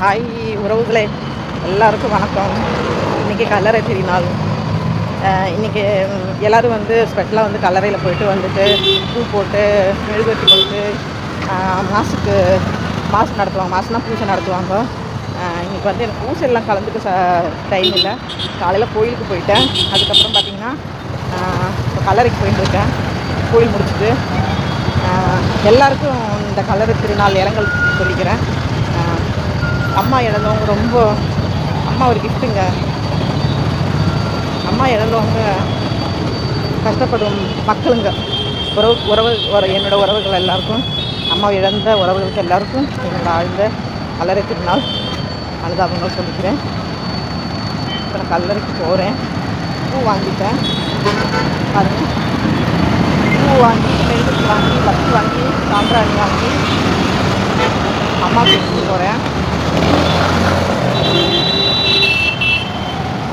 Hi உறவுகளே எல்லாருக்கும் வணக்கம். இன்றைக்கி கல்லறை திருநாள் இன்றைக்கி இன்னைக்கு வந்து ஸ்பெஷலாக வந்து கல்லறையில் போயிட்டு வந்துட்டு பூ போட்டு மெழுகுவர்த்தி போட்டு மாசுக்கு மாசு நடத்துவாங்க மாசுனா பூஜை நடத்துவாங்க. இன்றைக்கி வந்து எனக்கு பூஜை எல்லாம் கலந்துக்க ச டைம் இல்லை. காலையில் கோயிலுக்கு போயிட்டேன். அதுக்கப்புறம் பார்த்திங்கன்னா இப்போ கல்லறைக்கு போயிட்டுருக்கேன் கோயில் முடிச்சுட்டு எல்லாருக்கும் இந்த கல்லறை திருநாள் இரங்கல் சொல்லிக்கிறேன். அம்மா இழந்தவங்க ரொம்ப அம்மா ஒரு கிஃப்ட்டுங்க அம்மா இழந்தவங்க கஷ்டப்படும் மக்களுங்க. உறவு உறவு உற என்னோட உறவுகள் எல்லாருக்கும் அம்மா இழந்த உறவுகளுக்கு எல்லாருக்கும் என்னோட ஆழ்ந்த கல்லறை திருநாள் அனுதாபங்கள் சொல்லிக்கிறேன். இப்போ நான் கல்லறைக்கு போகிறேன் பூ வாங்கிட்டேன். பாருங்க. பூ வாங்கி மெழுகுக்கு வாங்கி பத்து வாங்கி சாம்பிராணி வாங்கி அம்மா எடுத்துட்டு போகிறேன்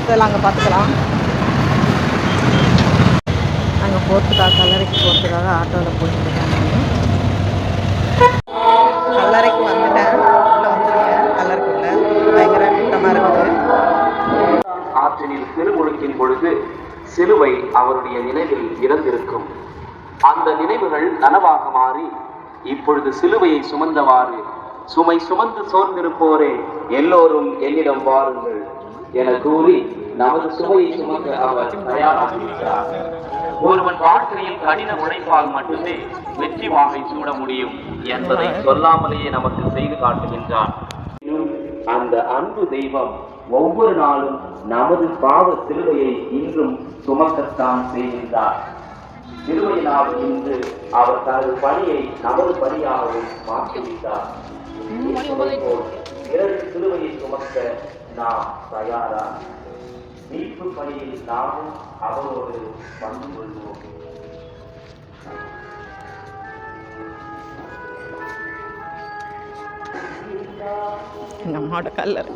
இதெல்லாம் அங்கே பார்த்துக்கலாம் அங்கே போகிறதுக்காக கல்லறைக்கு போகிறதுக்காக ஆட்டோவில் போயிட்டு இருக்கேன் கல்லறைக்கு வந்துட்டேன். உள்ளே வந்துருக்கேன். கல்லறைக்குள்ள. பயங்கர கூட்டமாக இருக்குது. ஆற்றினில் திருமுழுக்கின் பொழுது சிலுவை அவருடைய நினைவில் இறந்திருக்கும். அந்த நினைவுகள் நனவாக மாறி இப்பொழுது சிலுவையை சுமந்தவாறு சுமை சுமந்து சோர்ந்திருப்போரே எல்லோரும் என்னிடம் வாருங்கள் என கூறி நமது சுமையை சுமக்க அவர் தயாராகிறார் ஒருவன் வாழ்க்கையில் கடின உழைப்பால் மட்டுமே வெற்றி வாகை சூட முடியும் என்பதை சொல்லாமலேயே நமக்கு செய்து காட்டுகின்றான். அந்த அன்பு தெய்வம் ஒவ்வொரு நாளும் நமது பாவ சிலுவையை இன்றும் சுமக்கத்தான் செய்கின்றார். சிலுவையினால் இன்று அவர் தனது பணியை நமது பணியாகவும் மாற்றிவிட்டார். போல் சிலுவையை சுமக்க நாம் தயாரா மீட்பு பணியில் நாமும் அவரோடு பங்கு கொள்வோம் நம்மோட கல்லர்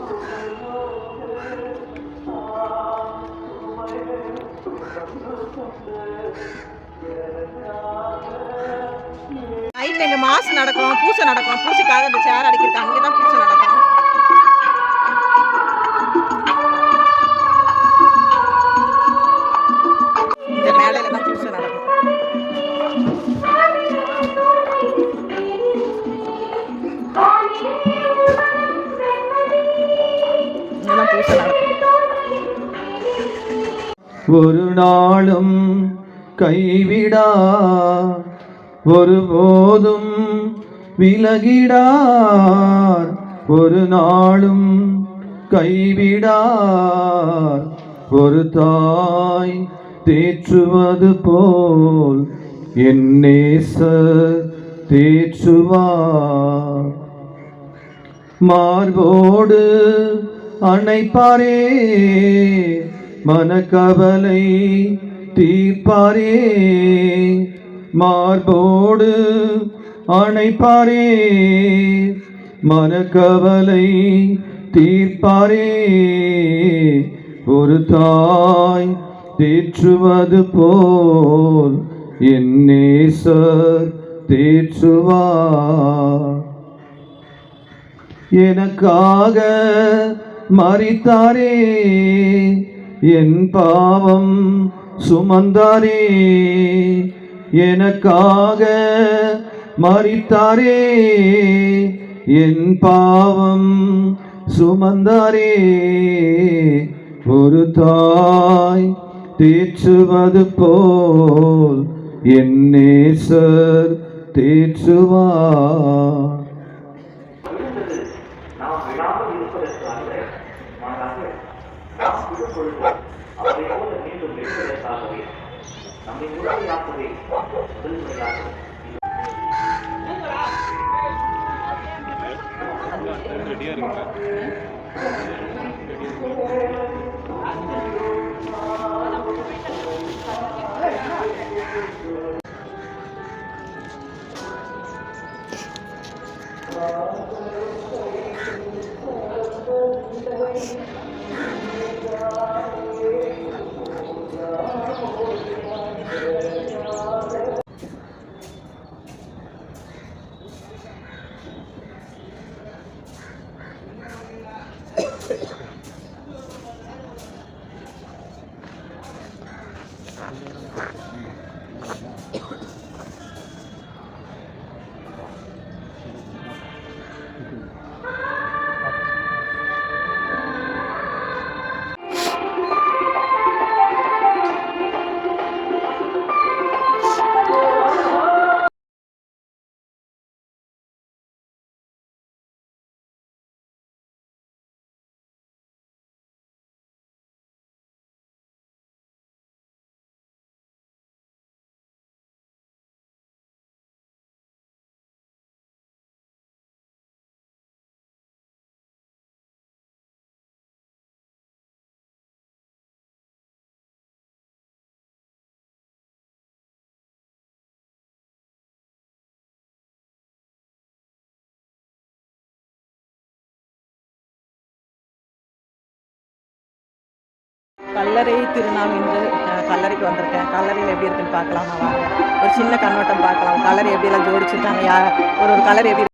Thank you. நைட்டில் இங்கே மாசு நடக்கும் பூசை நடக்கும் பூசைக்காக இந்த சேர் அடிக்கிறாங்க அங்கே தான் பூசை நடக்கும். இந்த மேடையில் தான் பூசை நடக்கும். ஒரு நாளும் கைவிடா. ஒருபோதும் விலகிடார். ஒரு நாளும் கைவிடார். ஒரு தாய் தேற்றுவது போல் என் நேசர் தேற்றுவார். மார்போடு அணைப்பாரே. மனக்கவலை தீர்ப்பாரே மார்போடு அணைப்பாரே மனக்கவலை தீர்ப்பாரே. ஒரு தாய் தேற்றுவது போல் என்னே சார் தேற்றுவா எனக்காக மறித்தாரே என் பாவம் சுமந்தாரே எனக்காக மறித்தாரே என் பாவம் சுமந்தாரே ஒரு தாய் தேற்றுவது போல் என் நேசர் தேற்றுவார். நாம் விடாமல் இருப்பதற்காக மாறாக நாம் திருக்கொள்வோம் அவரை போல மீண்டும் வெல்வதற்காகவே நம்மை முழுமையாக்கவே முதல்முறையாக ரெடியா இருக்குங்களா கல்லறை திருநாள் இன்று கல்லறைக்கு வந்திருக்கேன். கல்லறையில் எப்படி இருக்குன்னு பார்க்கலாமா வாங்க. ஒரு சின்ன கண்ணோட்டம் பார்க்கலாம். கலர் எப்படியெல்லாம் ஜோடிச்சிருக்காங்க யா ஒரு ஒரு கலர் எப்படி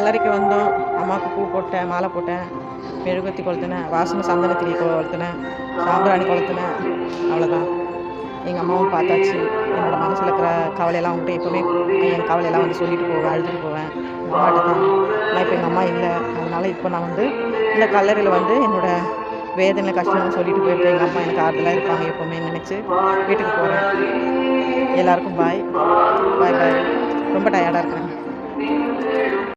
கல்லறைக்கு வந்தோம். அம்மாவுக்கு பூ போட்டேன் மாலை போட்டேன். மெழுகுவர்த்தி கொளுத்தினேன் வாசனை சந்தன திரி கொளுத்தினேன் சாம்பிராணி கொளுத்தினேன். அவ்வளோதான் எங்கள் அம்மாவும் பார்த்தாச்சு. என்னோட மனசில் இருக்கிற கவலையெல்லாம் உண்டு. எப்போவுமே என் கவலையெல்லாம் வந்து சொல்லிட்டு போவேன் அழுதுட்டு போவேன். எங்கள் அம்மாட்ட தான். ஆனால் இப்போ எங்கள் அம்மா இல்லை. அதனால் இப்போ நான் வந்து இந்த கல்லறையில் வந்து என்னோடய வேதனை கஷ்டம்னு சொல்லிட்டு போயிருக்கேன். எங்கள் அம்மா எனக்கு ஆறுதலாக இருப்பாங்க எப்போவுமே நினச்சி வீட்டுக்கு போகிறேன் எல்லாருக்கும் பாய் பாய் பாய் ரொம்ப டயர்டாக இருக்கிறேன்.